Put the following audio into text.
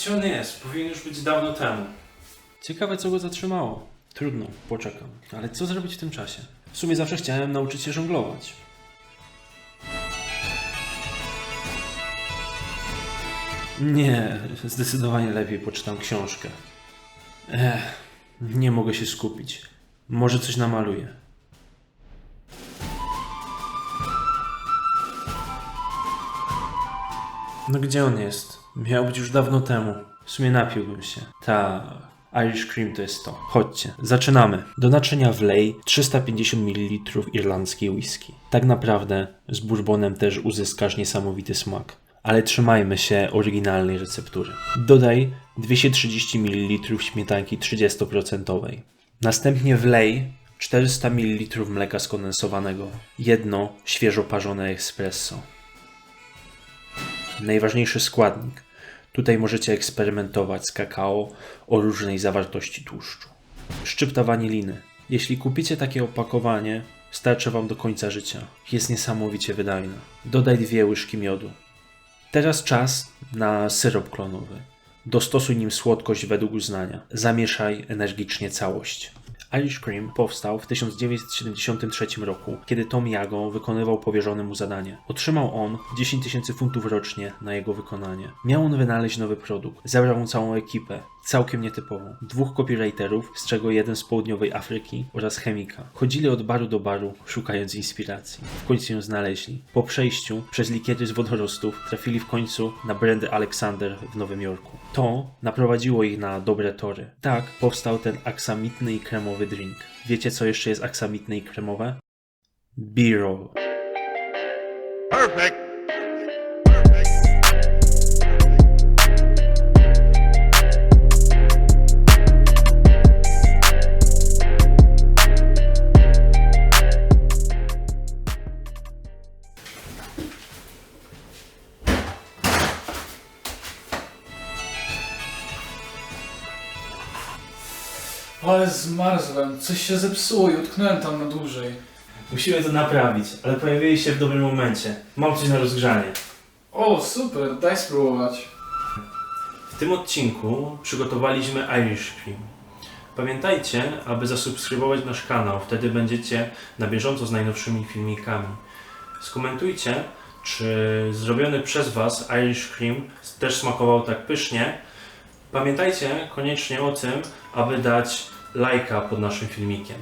Gdzie on jest? Powinien już być dawno temu. Ciekawe, co go zatrzymało. Trudno, poczekam. Ale co zrobić w tym czasie? W sumie zawsze chciałem nauczyć się żonglować. Nie, zdecydowanie lepiej poczytam książkę. Ech, nie mogę się skupić. Może coś namaluję. No gdzie on jest? Miał być już dawno temu. W sumie napiłbym się. Ta Irish Cream to jest to. Chodźcie, zaczynamy. Do naczynia wlej 350 ml irlandzkiej whisky. Tak naprawdę z bourbonem też uzyskasz niesamowity smak. Ale trzymajmy się oryginalnej receptury. Dodaj 230 ml śmietanki 30%. Następnie wlej 400 ml mleka skondensowanego. Jedno świeżo parzone espresso. Najważniejszy składnik. Tutaj możecie eksperymentować z kakao o różnej zawartości tłuszczu. Szczypta waniliny. Jeśli kupicie takie opakowanie, starczy Wam do końca życia. Jest niesamowicie wydajna. Dodaj dwie łyżki miodu. Teraz czas na syrop klonowy. Dostosuj nim słodkość według uznania. Zamieszaj energicznie całość. Irish Cream powstał w 1973 roku, kiedy Tom Jago wykonywał powierzone mu zadanie. Otrzymał on 10 tysięcy funtów rocznie na jego wykonanie. Miał on wynaleźć nowy produkt. Zebrał całą ekipę, całkiem nietypową. Dwóch copywriterów, z czego jeden z południowej Afryki oraz chemika. Chodzili od baru do baru, szukając inspiracji. W końcu ją znaleźli. Po przejściu przez likiery z wodorostów trafili w końcu na brandy Alexander w Nowym Jorku. To naprowadziło ich na dobre tory. Tak powstał ten aksamitny i kremowy drink. Wiecie co jeszcze jest aksamitne i kremowe? B-roll. Perfect. Ale zmarzłem, coś się zepsuło i utknąłem tam na dłużej. Musimy to naprawić, ale pojawili się w dobrym momencie. Mam coś na rozgrzanie. O, super, daj spróbować. W tym odcinku przygotowaliśmy Irish Cream. Pamiętajcie, aby zasubskrybować nasz kanał, wtedy będziecie na bieżąco z najnowszymi filmikami. Skomentujcie, czy zrobiony przez Was Irish Cream też smakował tak pysznie. Pamiętajcie koniecznie o tym, aby dać lajka pod naszym filmikiem.